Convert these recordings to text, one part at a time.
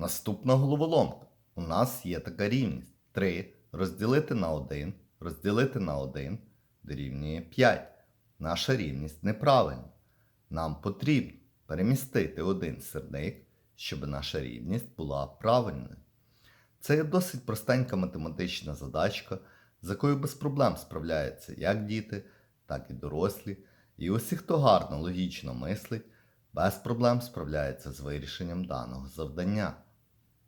Наступна головоломка. У нас є така рівність. 3 розділити на 1, розділити на 1 дорівнює 5. Наша рівність неправильна. Нам потрібно перемістити один сірник, щоб наша рівність була правильною. Це є досить простенька математична задачка, з якою без проблем справляються як діти, так і дорослі. І усі, хто гарно логічно мислить, без проблем справляється з вирішенням даного завдання.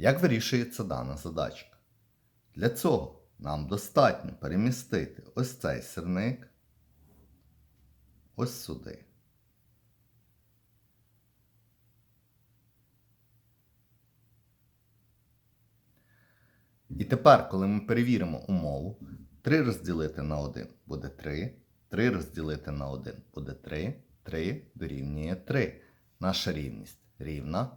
Як вирішується дана задачка? Для цього нам достатньо перемістити ось цей сірник ось сюди. І тепер, коли ми перевіримо умову, 3 розділити на 1 буде 3, 3 розділити на 1 буде 3, 3 дорівнює 3. Наша рівність рівна.